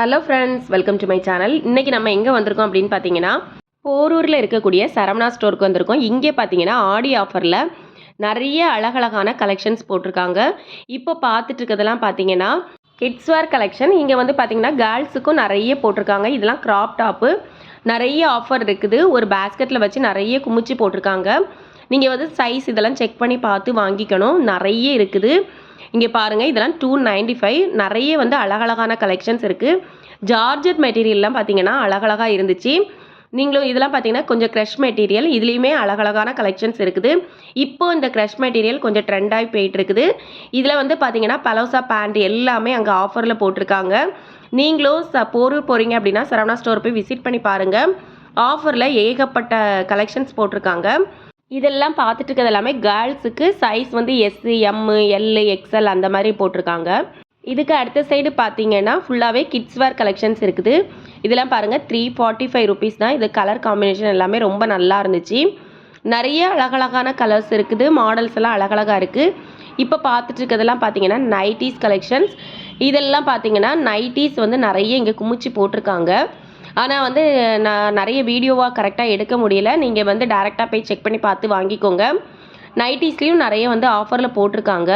Hello friends welcome to my channel இன்றைக்கி நம்ம எங்கே வந்திருக்கோம் அப்படின்னு பார்த்தீங்கன்னா போரூரில் இருக்கக்கூடிய சரவணா ஸ்டோருக்கு வந்திருக்கோம். இங்கே பார்த்தீங்கன்னா ஆடி ஆஃபரில் நிறைய அழகழகான கலெக்ஷன்ஸ் போட்டிருக்காங்க. இப்போ பார்த்துட்டு இருக்கிறதெல்லாம் பார்த்தீங்கன்னா கிட்ஸ் வேர் கலெக்ஷன் இங்கே வந்து பார்த்தீங்கன்னா கேர்ள்ஸுக்கும் நிறைய போட்டிருக்காங்க. இதெல்லாம் க்ராப் டாப்பு நிறைய ஆஃபர் இருக்குது. ஒரு பேஸ்கெட்டில் வச்சு நிறைய குமிச்சு போட்டிருக்காங்க. நீங்கள் வந்து சைஸ் இதெல்லாம் செக் பண்ணி பார்த்து வாங்கிக்கணும். நிறைய இருக்குது. இங்கே பாருங்கள் இதெல்லாம் டூ நைன்டி ஃபைவ் நிறைய வந்து அழகழகான கலெக்ஷன்ஸ் இருக்குது ஜார்ஜட் மெட்டீரியல்லாம் பார்த்தீங்கன்னா அழகழகாக இருந்துச்சு. நீங்களும் இதெல்லாம் பார்த்தீங்கன்னா கொஞ்சம் க்ரஷ் மெட்டீரியல் இதுலேயுமே அழகழகான கலெக்ஷன்ஸ் இருக்குது. இப்போ இந்த க்ரஷ் மெட்டீரியல் கொஞ்சம் ட்ரெண்டாகி போயிட்டுருக்குது. இதில் வந்து பார்த்தீங்கன்னா பலோசா பேண்ட் எல்லாமே அங்கே ஆஃபரில் போட்டிருக்காங்க. நீங்களும் ச போரூர் போகிறீங்க அப்படின்னா சரவணா ஸ்டோர் போய் விசிட் பண்ணி பாருங்கள் ஆஃபரில் ஏகப்பட்ட கலெக்ஷன்ஸ் போட்டிருக்காங்க. இதெல்லாம் பார்த்துட்டு இருக்கிறது எல்லாமே கேர்ள்ஸுக்கு சைஸ் வந்து எஸ்ஸு எம்மு எல்லு எக்ஸ்எல் அந்த மாதிரி போட்டிருக்காங்க. இதுக்கு அடுத்த சைடு பார்த்தீங்கன்னா ஃபுல்லாகவே கிட்ஸ் வேர் கலெக்ஷன்ஸ் இருக்குது. இதெல்லாம் பாருங்கள் த்ரீ ஃபார்ட்டி ஃபைவ் ருபீஸ் தான். இது கலர் காம்பினேஷன் எல்லாமே ரொம்ப நல்லா இருந்துச்சு. நிறைய அழகழகான கலர்ஸ் இருக்குது. மாடல்ஸ் எல்லாம் அழகழகாக இருக்குது இப்போ பார்த்துட்டு இருக்கிறதெல்லாம் பார்த்தீங்கன்னா நைட்டிஸ் கலெக்ஷன்ஸ் இதெல்லாம் பார்த்தீங்கன்னா நைட்டிஸ் வந்து நிறைய இங்கே குமிச்சு போட்டிருக்காங்க. ஆனால் வந்து நான் நிறைய வீடியோவாக கரெக்டாக எடுக்க முடியல. நீங்கள் வந்து டேரெக்டாக போய் செக் பண்ணி பார்த்து வாங்கிக்கோங்க. நைட்டிஸ்லேயும் நிறைய வந்து ஆஃபரில் போட்டிருக்காங்க.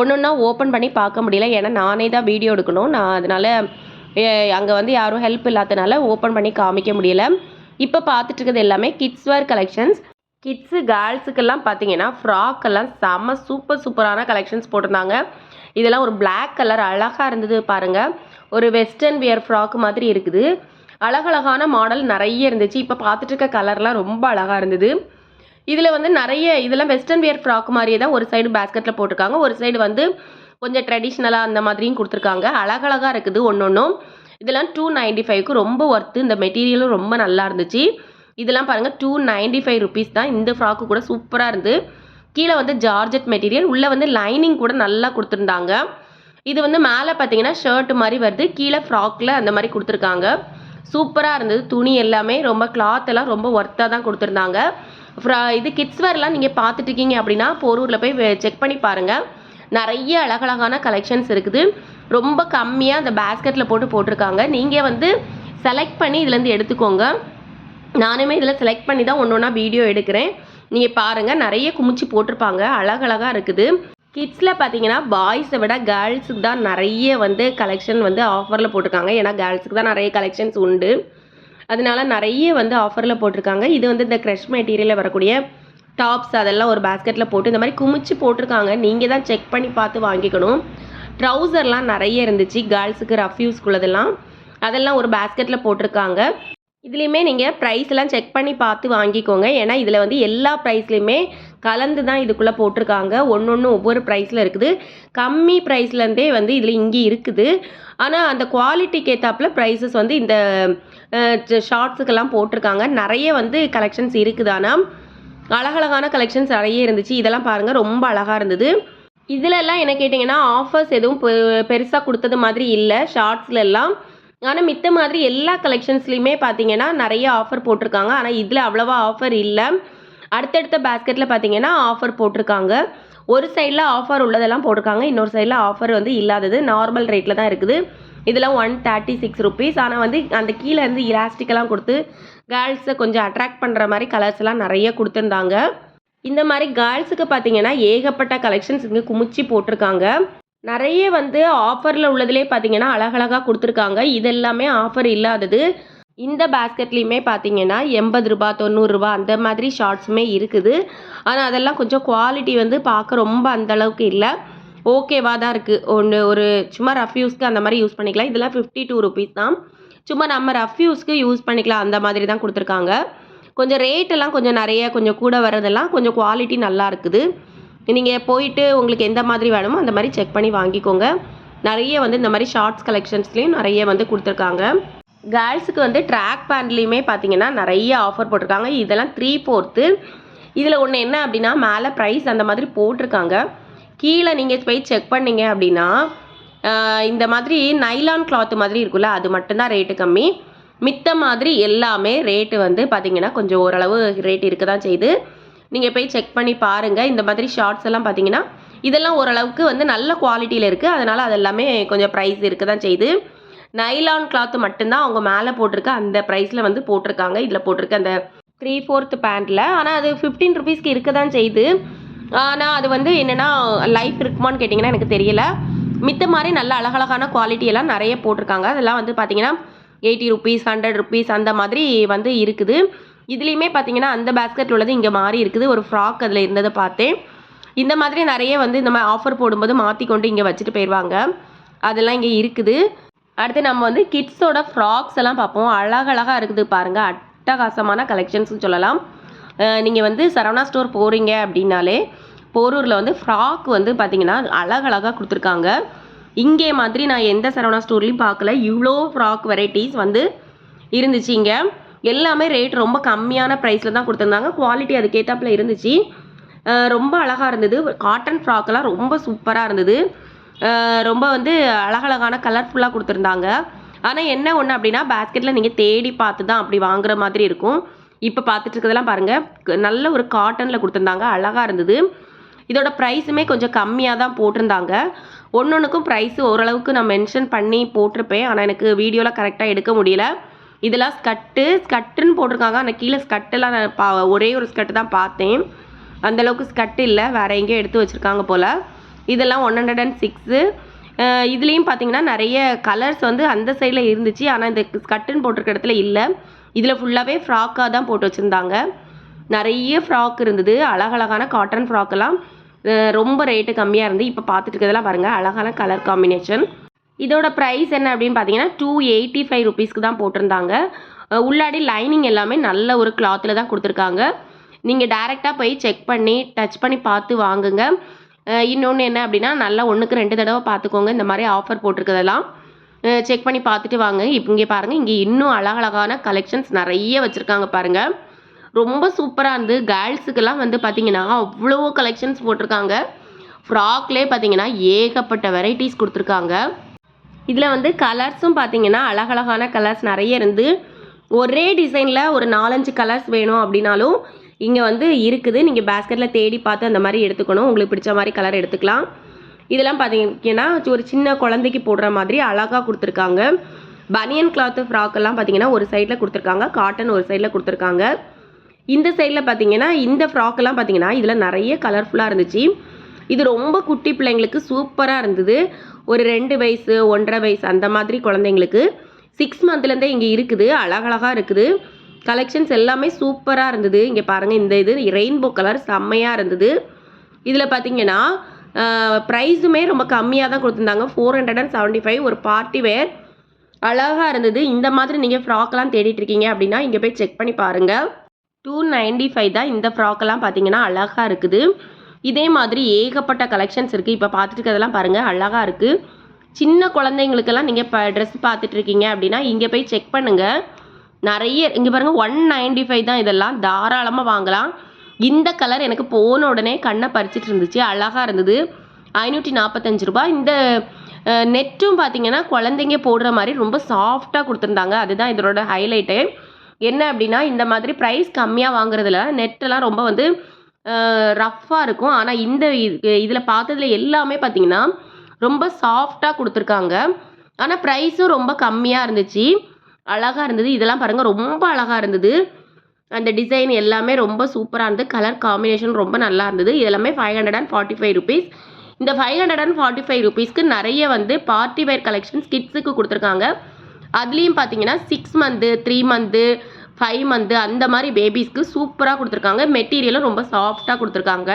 ஒன்று ஒன்றா ஓப்பன் பண்ணி பார்க்க முடியல. ஏன்னா நானே தான் வீடியோ எடுக்கணும். நான் அதனால் அங்கே வந்து யாரும் ஹெல்ப் இல்லாதனால ஓப்பன் பண்ணி காமிக்க முடியல. இப்போ பார்த்துட்டு இருக்கிறது எல்லாமே கிட்ஸ் வேர் கலெக்ஷன்ஸ் கிட்ஸு கேர்ள்ஸுக்கெல்லாம் பார்த்தீங்கன்னா ஃப்ராக் எல்லாம் செம்ம சூப்பர் சூப்பரான கலெக்ஷன்ஸ் போட்டிருந்தாங்க. இதெல்லாம் ஒரு பிளாக் கலர் அழகாக இருந்தது பாருங்கள் ஒரு வெஸ்டர்ன் வியர் ஃப்ராக் மாதிரி இருக்குது. அழகழகான மாடல் நிறைய இருந்துச்சு. இப்போ பார்த்துட்டு இருக்க கலர்லாம் ரொம்ப அழகாக இருந்தது. இதில் வந்து நிறைய இதெல்லாம் வெஸ்டர்ன் வியர் ஃப்ராக் மாதிரியே தான் ஒரு சைடு பேஸ்கெட்டில் போட்டிருக்காங்க. ஒரு சைடு வந்து கொஞ்சம் ட்ரெடிஷ்னலாக அந்த மாதிரியும் கொடுத்துருக்காங்க. அழகழகாக இருக்குது ஒன்று ஒன்றும் இதெல்லாம் டூ நைன்டி ஃபைவ்க்கு ரொம்ப ஒர்த்து இந்த மெட்டீரியலும் ரொம்ப நல்லா இருந்துச்சு. இதெல்லாம் பாருங்கள் டூ நைன்டி ஃபைவ் ருபீஸ் தான். இந்த ஃப்ராக்கு கூட சூப்பராக இருந்து. கீழே வந்து ஜார்ஜெட் மெட்டீரியல் உள்ளே வந்து லைனிங் கூட நல்லா கொடுத்துருந்தாங்க. இது வந்து மேலே பார்த்தீங்கன்னா ஷர்ட் மாதிரி வருது. கீழே ஃப்ராக்கில் அந்த மாதிரி கொடுத்துருக்காங்க. சூப்பராக இருந்தது. துணி எல்லாமே ரொம்ப கிளாத் எல்லாம் ரொம்ப ஒர்த்தாக தான் கொடுத்துருந்தாங்க. ஃப்ரா இது கிட்ஸ் வேர்லாம் நீங்கள் பார்த்துட்டு இருக்கீங்க அப்படின்னா போரூரில் போய் செக் பண்ணி பாருங்கள் நிறைய அழகழகான கலெக்ஷன்ஸ் இருக்குது. ரொம்ப கம்மியாக அந்த பேஸ்கெட்டில் போட்டு போட்டிருக்காங்க. நீங்கள் வந்து செலக்ட் பண்ணி இதுலேருந்து எடுத்துக்கோங்க. நானுமே இதில் செலக்ட் பண்ணி தான் ஒன்று ஒன்றா வீடியோ எடுக்கிறேன். நீங்கள் பாருங்கள் நிறைய குமிச்சு போட்டிருப்பாங்க. அழகழகாக இருக்குது. கிட்ஸில் பார்த்தீங்கன்னா பாய்ஸை விட கேர்ள்ஸுக்கு தான் நிறைய வந்து கலெக்ஷன் வந்து ஆஃபரில் போட்டிருக்காங்க. ஏன்னா கேர்ள்ஸுக்கு தான் நிறைய கலெக்ஷன்ஸ் உண்டு. அதனால நிறைய வந்து ஆஃபரில் போட்டிருக்காங்க. இது வந்து இந்த க்ரெஷ் மெட்டீரியலில் வரக்கூடிய டாப்ஸ் அதெல்லாம் ஒரு பேஸ்கெட்டில் போட்டு இந்த மாதிரி குமிச்சு போட்டிருக்காங்க. நீங்கள் தான் செக் பண்ணி பார்த்து வாங்கிக்கணும். ட்ரௌசர்லாம் நிறைய இருந்துச்சு. கேர்ள்ஸுக்கு ரஃப் யூஸ்க்குள்ளதெல்லாம் அதெல்லாம் ஒரு பேஸ்கெட்டில் போட்டிருக்காங்க. இதுலேயுமே நீங்கள் ப்ரைஸ்லாம் செக் பண்ணி பார்த்து வாங்கிக்கோங்க. ஏன்னா இதில் வந்து எல்லா ப்ரைஸ்லையுமே கலந்து தான் இதுக்குள்ளே போட்டிருக்காங்க. ஒன்று ஒன்று ஒவ்வொரு ப்ரைஸில் இருக்குது. கம்மி ப்ரைஸ்லேருந்தே வந்து இதில் இங்கே இருக்குது. ஆனால் அந்த குவாலிட்டிக்கு ஏற்றாப்புல ப்ரைஸஸ் வந்து இந்த ஷார்ட்ஸுக்கெல்லாம் போட்டிருக்காங்க. நிறைய வந்து கலெக்ஷன்ஸ் இருக்குது. ஆனால் அழகழகான கலெக்ஷன்ஸ் நிறைய இருந்துச்சு. இதெல்லாம் பாருங்கள் ரொம்ப அழகாக இருந்தது. இதிலெல்லாம் என்ன கேட்டிங்கன்னா ஆஃபர்ஸ் எதுவும் பெருசாக கொடுத்தது மாதிரி இல்லை. ஷார்ட்ஸ்லெல்லாம் ஆனால் மித்த மாதிரி எல்லா கலெக்ஷன்ஸ்லையுமே பார்த்தீங்கன்னா நிறைய ஆஃபர் போட்டிருக்காங்க. ஆனால் இதில் அவ்வளோவா ஆஃபர் இல்லை. அடுத்தடுத்த பேஸ்கெட்டில் பார்த்தீங்கன்னா ஆஃபர் போட்டிருக்காங்க. ஒரு சைடில் ஆஃபர் உள்ளதெல்லாம் போட்டிருக்காங்க. இன்னொரு சைடில் ஆஃபர் வந்து இல்லாதது நார்மல் ரேட்டில் தான் இருக்குது. இதெல்லாம் ஒன் தேர்ட்டி சிக்ஸ் ருபீஸ் ஆனால் வந்து அந்த கீழே இருந்து இலாஸ்டிக்கெல்லாம் கொடுத்து கேர்ள்ஸை கொஞ்சம் அட்ராக்ட் பண்ணுற மாதிரி கலர்ஸ் எல்லாம் நிறைய கொடுத்துருந்தாங்க. இந்த மாதிரி கேர்ள்ஸுக்கு பார்த்தீங்கன்னா ஏகப்பட்ட கலெக்ஷன்ஸ் இங்கே குமிச்சு போட்டிருக்காங்க. நிறைய வந்து ஆஃபரில் உள்ளதுலேயே பார்த்தீங்கன்னா அழகழகாக கொடுத்துருக்காங்க. இது எல்லாமே ஆஃபர் இல்லாதது. இந்த பேஸ்கெட்லேயுமே பார்த்தீங்கன்னா எண்பது ரூபா தொண்ணூறுரூபா அந்த மாதிரி ஷார்ட்ஸுமே இருக்குது. ஆனால் அதெல்லாம் கொஞ்சம் குவாலிட்டி வந்து பார்க்க ரொம்ப அந்த அளவுக்கு இல்லை. ஓகேவாக தான் இருக்குது ஒன்று ஒரு சும்மா ரஃப் யூஸ்க்கு அந்த மாதிரி யூஸ் பண்ணிக்கலாம். இதெல்லாம் ஃபிஃப்டி டூ ருபீஸ் தான். சும்மா நம்ம ரஃப் யூஸ்க்கு யூஸ் பண்ணிக்கலாம். அந்த மாதிரி தான் கொடுத்துருக்காங்க. கொஞ்சம் ரேட்டெல்லாம் கொஞ்சம் நிறைய கொஞ்சம் கூட வர்றதெல்லாம் கொஞ்சம் குவாலிட்டி நல்லா இருக்குது. நீங்கள் போயிட்டு உங்களுக்கு எந்த மாதிரி வேணுமோ அந்த மாதிரி செக் பண்ணி வாங்கிக்கோங்க. நிறைய வந்து இந்த மாதிரி ஷார்ட்ஸ் கலெக்ஷன்ஸ்லேயும் நிறைய வந்து கொடுத்துருக்காங்க. கேர்ள்ஸுக்கு வந்து ட்ராக் பேண்ட்லேயுமே பார்த்தீங்கன்னா நிறைய ஆஃபர் போட்டிருக்காங்க. இதெல்லாம் த்ரீ ஃபோர்த்து இதில் ஒன்று என்ன அப்படின்னா மேலே ப்ரைஸ் அந்த மாதிரி போட்டிருக்காங்க. கீழே நீங்கள் போய் செக் பண்ணீங்க அப்படின்னா இந்த மாதிரி நைலான் கிளாத் மாதிரி இருக்குல்ல அது மட்டும்தான் ரேட்டு கம்மி. மித்த மாதிரி எல்லாமே ரேட்டு வந்து பார்த்தீங்கன்னா கொஞ்சம் ஓரளவு ரேட் இருக்க தான் செய்யுது. நீங்கள் போய் செக் பண்ணி பாருங்கள் இந்த மாதிரி ஷார்ட்ஸ் எல்லாம் பார்த்தீங்கன்னா இதெல்லாம் ஓரளவுக்கு வந்து நல்ல குவாலிட்டியில் இருக்குது அதனால் அது எல்லாமே கொஞ்சம் ப்ரைஸ் இருக்க தான் செய்யுது. நைலான் கிளாத் மட்டும்தான் அவங்க மேலே போட்டிருக்க அந்த ப்ரைஸில் வந்து போட்டிருக்காங்க. இதில் போட்டிருக்க அந்த த்ரீ ஃபோர்த் பேண்ட்டில் ஆனால் அது ஃபிஃப்டீன் ருபீஸ்க்கு இருக்க தான் செய்யுது ஆனால் அது வந்து என்னென்னா லைஃப் இருக்குமான்னு கேட்டிங்கன்னா எனக்கு தெரியல. மித்த மாதிரி நல்ல அழகழகான குவாலிட்டி எல்லாம் நிறைய போட்டிருக்காங்க. அதெல்லாம் வந்து பார்த்தீங்கன்னா எயிட்டி ருபீஸ் ஹண்ட்ரட் ருபீஸ் அந்த மாதிரி வந்து இருக்குது. இதுலேயுமே பார்த்தீங்கன்னா அந்த பேஸ்கெட் உள்ளது இங்கே மாறி இருக்குது. ஒரு ஃப்ராக் அதில் இருந்ததை பார்த்தேன். இந்த மாதிரி நிறைய வந்து இந்த மாதிரி ஆஃபர் போடும்போது மாற்றி கொண்டு இங்கே வச்சுட்டு போயிடுவாங்க அதெல்லாம் இங்கே இருக்குது. அடுத்து நம்ம வந்து கிட்ஸோட ஃப்ராக்ஸ் எல்லாம் பார்ப்போம். அழகழகாக இருக்குது பாருங்கள் அட்டகாசமான கலெக்ஷன்ஸ்னு சொல்லலாம். நீங்கள் வந்து சரவணா ஸ்டோர் போகிறீங்க அப்படின்னாலே போரூரில் வந்து ஃப்ராக் வந்து பார்த்தீங்கன்னா அழகழகாக கொடுத்துருக்காங்க. இங்கே மாதிரி நான் எந்த சரவணா ஸ்டோர்லேயும் பார்க்கல. இவ்வளோ ஃப்ராக் வெரைட்டிஸ் வந்து இருந்துச்சு இங்கே. எல்லாமே ரேட் ரொம்ப கம்மியான ப்ரைஸில் தான் கொடுத்துருந்தாங்க. குவாலிட்டி அதுக்கேற்றாப்புல இருந்துச்சு. ரொம்ப அழகாக இருந்தது. காட்டன் ஃப்ராக்கெல்லாம் ரொம்ப சூப்பராக இருந்தது. ரொம்ப வந்து அழகழகான கலர்ஃபுல்லாக கொடுத்துருந்தாங்க. ஆனால் என்ன ஒன்று அப்படின்னா பேஸ்கெட்டில் நீங்கள் தேடி பார்த்து தான் அப்படி வாங்குற மாதிரி இருக்கும். இப்போ பார்த்துட்டு இருக்கிறதெல்லாம் பாருங்கள் நல்ல ஒரு காட்டனில் கொடுத்துருந்தாங்க. அழகாக இருந்தது. இதோட ப்ரைஸுமே கொஞ்சம் கம்மியாக தான் போட்டிருந்தாங்க. ஒன்று ஒன்றுக்கும் ப்ரைஸு ஓரளவுக்கு நான் மென்ஷன் பண்ணி போட்டிருப்பேன். ஆனால் எனக்கு வீடியோவில் கரெக்டாக எடுக்க முடியல. இதெல்லாம் ஸ்கட்டு ஸ்கட்டுன்னு போட்டிருக்காங்க. ஆனால் கீழே ஸ்கட்டெல்லாம் நான் பா ஒரே ஒரு ஸ்கட்டு தான் பார்த்தேன். அந்தளவுக்கு ஸ்கட்டு இல்லை. வேறு எங்கேயோ எடுத்து வச்சுருக்காங்க போல். இதெல்லாம் ஒன் ஹண்ட்ரட் அண்ட் சிக்ஸு இதுலேயும் பார்த்தீங்கன்னா நிறைய கலர்ஸ் வந்து அந்த சைடில் இருந்துச்சு. ஆனால் இந்த ஸ்கட்டுன்னு போட்டிருக்க இடத்துல இல்லை. இதில் ஃபுல்லாகவே ஃப்ராக்காக தான் போட்டு வச்சுருந்தாங்க. நிறைய ஃப்ராக் இருந்தது. அழகழகான காட்டன் ஃப்ராக்கெல்லாம் ரொம்ப ரேட்டு கம்மியாக இருந்து இப்போ பார்த்துட்டு இருக்கிறதெல்லாம் பாருங்கள் அழகான கலர் காம்பினேஷன் இதோட ப்ரைஸ் என்ன அப்படின்னு பார்த்தீங்கன்னா டூ எயிட்டி ஃபைவ் ருபீஸ்க்கு தான் போட்டிருந்தாங்க. உள்ளாடி லைனிங் எல்லாமே நல்ல ஒரு கிளாத்தில் தான் கொடுத்துருக்காங்க. நீங்கள் டேரெக்டாக போய் செக் பண்ணி டச் பண்ணி பார்த்து வாங்குங்க. இன்னொன்று என்ன அப்படின்னா நல்லா ஒன்றுக்கு ரெண்டு தடவை பார்த்துக்கோங்க இந்த மாதிரி ஆஃபர் போட்டிருக்கிறதெல்லாம் செக் பண்ணி பார்த்துட்டு வாங்க. இப்போ இங்கே பாருங்கள் இங்கே இன்னும் அழகழகான கலெக்ஷன்ஸ் நிறைய வச்சுருக்காங்க பாருங்கள் ரொம்ப சூப்பராக இருந்து கேர்ள்ஸுக்கெல்லாம் வந்து பார்த்தீங்கன்னா அவ்வளோ கலெக்ஷன்ஸ் போட்டிருக்காங்க. ஃப்ராக்லேயே பார்த்தீங்கன்னா ஏகப்பட்ட வெரைட்டிஸ் கொடுத்துருக்காங்க. இதில் வந்து கலர்ஸும் பார்த்தீங்கன்னா அழகழகான கலர்ஸ் நிறைய இருந்து ஒரே டிசைனில் ஒரு நாலஞ்சு கலர்ஸ் வேணும் அப்படின்னாலும் இங்கே வந்து இருக்குது. நீங்கள் பேஸ்கெட்டில் தேடி பார்த்து அந்த மாதிரி எடுத்துக்கணும். உங்களுக்கு பிடிச்ச மாதிரி கலர் எடுத்துக்கலாம். இதெல்லாம் பார்த்தீங்கன்னா ஒரு சின்ன குழந்தைக்கு போடுற மாதிரி அழகாக கொடுத்துருக்காங்க. பனியன் கிளாத்து ஃப்ராக்கெல்லாம் பார்த்தீங்கன்னா ஒரு சைடில் கொடுத்துருக்காங்க. காட்டன் ஒரு சைடில் கொடுத்துருக்காங்க. இந்த சைடில் பார்த்தீங்கன்னா இந்த ஃப்ராக்கெல்லாம் பார்த்தீங்கன்னா இதில் நிறைய கலர்ஃபுல்லாக இருந்துச்சு. இது ரொம்ப குட்டி பிள்ளைங்களுக்கு சூப்பராக இருந்தது. ஒரு ரெண்டு வயசு ஒன்றரை வயசு அந்த மாதிரி குழந்தைங்களுக்கு. சிக்ஸ் மந்த்லேருந்தே இங்கே இருக்குது. அழகழகாக இருக்குது. கலெக்ஷன்ஸ் எல்லாமே சூப்பராக இருந்தது. இங்கே பாருங்கள் இந்த இது ரெயின்போ கலர் செம்மையாக இருந்தது. இதில் பார்த்தீங்கன்னா ப்ரைஸுமே ரொம்ப கம்மியாக தான் கொடுத்துருந்தாங்க. Four hundred and seventy five ஒரு பார்ட்டி வேர் அழகாக இருந்தது. இந்த மாதிரி நீங்கள் ஃப்ராக்லாம் தேடிட்டு இருக்கீங்க அப்படின்னா இங்கே போய் செக் பண்ணி பாருங்கள் டூ நைன்டி ஃபைவ் தான் இந்த ஃப்ராக்கெல்லாம் பார்த்தீங்கன்னா அழகாக இருக்குது. இதே மாதிரி ஏகப்பட்ட கலெக்ஷன்ஸ் இருக்குது இப்போ பார்த்துட்டு இருக்கிறதெல்லாம் பாருங்கள் அழகாக இருக்குது சின்ன குழந்தைங்களுக்கெல்லாம் நீங்கள் இப்போ ட்ரெஸ் பார்த்துட்டு இருக்கீங்க அப்படின்னா இங்கே போய் செக் பண்ணுங்கள் நிறைய இங்கே பாருங்கள் ஒன் நைன்டி ஃபைவ் தான் இதெல்லாம். தாராளமாக வாங்கலாம். இந்த கலர் எனக்கு போன உடனே கண்ணை பறிச்சிட்டு இருந்துச்சு. அழகாக இருந்தது. ஐநூற்றி நாற்பத்தஞ்சு ரூபாய். இந்த நெட்டும் பார்த்தீங்கன்னா குழந்தைங்க போடுற மாதிரி ரொம்ப சாஃப்டாக கொடுத்துருந்தாங்க. அதுதான் இதோட ஹைலைட்டு என்ன அப்படின்னா இந்த மாதிரி ப்ரைஸ் கம்மியாக வாங்குறதுல நெட்டெல்லாம் ரொம்ப வந்து ரஃப்பாக இருக்கும். ஆனால் இந்த இதில் பார்த்ததுல எல்லாமே பார்த்தீங்கன்னா ரொம்ப சாஃப்டாக கொடுத்துருக்காங்க. ஆனால் ப்ரைஸும் ரொம்ப கம்மியாக இருந்துச்சு. அழகாக இருந்தது. இதெல்லாம் பாருங்கள் ரொம்ப அழகாக இருந்தது. அந்த டிசைன் எல்லாமே ரொம்ப சூப்பராக இருந்தது. கலர் காம்பினேஷன் ரொம்ப நல்லா இருந்தது. இது எல்லாமே five hundred and forty five rupees இந்த five hundred and forty five ருபீஸ்க்கு நிறைய வந்து பார்ட்டி வேர் கலெக்ஷன்ஸ் கிட்ஸுக்கு கொடுத்துருக்காங்க. அதுலேயும் பார்த்தீங்கன்னா six month three month five month அந்த மாதிரி பேபிஸ்க்கு சூப்பராக கொடுத்துருக்காங்க. மெட்டீரியலும் ரொம்ப சாஃப்டாக கொடுத்துருக்காங்க.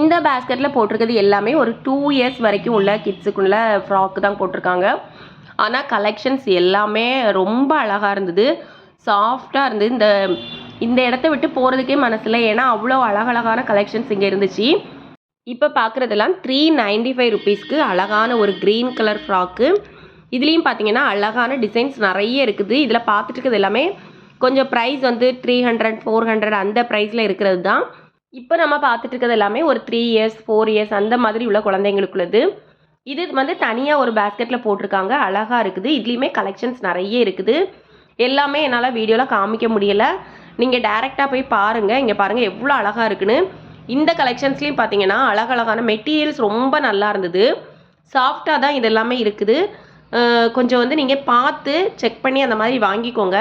இந்த பேஸ்கெட்டில் போட்டிருக்கிறது எல்லாமே ஒரு டூ இயர்ஸ் வரைக்கும் உள்ள கிட்ஸுக்குள்ள ஃப்ராக் தான் போட்டிருக்காங்க. ஆனால் கலெக்ஷன்ஸ் எல்லாமே ரொம்ப அழகாக இருந்தது. சாஃப்டாக இருந்தது இந்த இந்த இடத்த விட்டு போகிறதுக்கே மனசில் ஏன்னா அவ்வளோ அழகழகான கலெக்ஷன்ஸ் இங்கே இருந்துச்சு. இப்போ பார்க்குறதெல்லாம் த்ரீ நைன்டி ஃபைவ் ருபீஸ்க்கு அழகான ஒரு க்ரீன் கலர் ஃப்ராக்கு இதுலேயும் பார்த்தீங்கன்னா அழகான டிசைன்ஸ் நிறைய இருக்குது. இதில் பார்த்துட்டு இருக்கிறது எல்லாமே கொஞ்சம் ப்ரைஸ் வந்து த்ரீ ஹண்ட்ரட் ஃபோர் ஹண்ட்ரட் அந்த ப்ரைஸில் இருக்கிறது தான். இப்போ நம்ம பார்த்துட்டு இருக்கிறது எல்லாமே ஒரு த்ரீ இயர்ஸ் ஃபோர் இயர்ஸ் அந்த மாதிரி உள்ள குழந்தைங்களுக்குள்ளது. இது வந்து தனியாக ஒரு பேஸ்கெட்டில் போட்டிருக்காங்க. அழகாக இருக்குது. இதுலேயுமே கலெக்ஷன்ஸ் நிறைய இருக்குது. எல்லாமே என்னால் வீடியோவில் காமிக்க முடியலை. நீங்கள் டேரெக்டாக போய் பாருங்கள் இங்கே பாருங்கள் எவ்வளோ அழகாக இருக்குன்னு. இந்த கலெக்ஷன்ஸ்லேயும் பார்த்தீங்கன்னா அழகழகான மெட்டீரியல்ஸ் ரொம்ப நல்லா இருந்தது. சாஃப்டாக தான் இது எல்லாமே இருக்குது கொஞ்சம் வந்து நீங்கள் பார்த்து செக் பண்ணி அந்த மாதிரி வாங்கிக்கோங்க.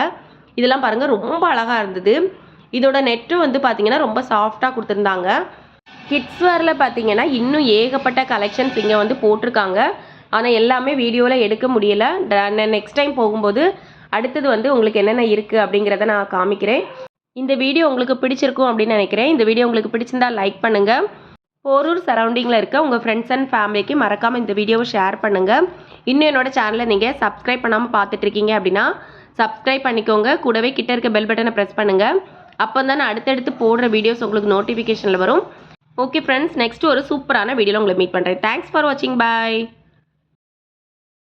இதெல்லாம் பாருங்கள் ரொம்ப அழகாக இருந்தது. இதோட நெட்டு வந்து பார்த்தீங்கன்னா ரொம்ப சாஃப்டாக கொடுத்துருந்தாங்க. கிட்ஸ் வேரில் பார்த்தீங்கன்னா இன்னும் ஏகப்பட்ட கலெக்ஷன்ஸ் இங்கே வந்து போட்டிருக்காங்க. ஆனால் எல்லாமே வீடியோவில் எடுக்க முடியலை. நெக்ஸ்ட் டைம் போகும்போது அடுத்தது வந்து உங்களுக்கு என்னென்ன இருக்குது அப்படிங்கிறத நான் காமிக்கிறேன். இந்த வீடியோ உங்களுக்கு பிடிச்சிருக்கும் அப்படின்னு நினைக்கிறேன். இந்த வீடியோ உங்களுக்கு பிடிச்சிருந்தா லைக் பண்ணுங்கள் போரூர் சரௌண்டிங்கில் இருக்க உங்கள் ஃப்ரெண்ட்ஸ் அண்ட் ஃபேமிலிக்கு மறக்காமல் இந்த வீடியோவை ஷேர் பண்ணுங்கள் இன்னும் என்னோட சேனலை நீங்கள் சப்ஸ்கிரைப் பண்ணாமல் பார்த்துட்ருக்கீங்க அப்படின்னா சப்ஸ்கிரைப் பண்ணிக்கோங்க. கூடவே கிட்ட இருக்க பெல் பட்டனை ப்ரெஸ் பண்ணுங்கள் அப்போ தான் அடுத்தடுத்து போடுற வீடியோஸ் உங்களுக்கு நோட்டிஃபிகேஷனில் வரும். ஓகே ஃப்ரெண்ட்ஸ் நெக்ஸ்ட் ஒரு சூப்பரான வீடியோவில் உங்களை மீட் பண்ணுறேன் தேங்க்ஸ் ஃபார் வாட்சிங் பாய்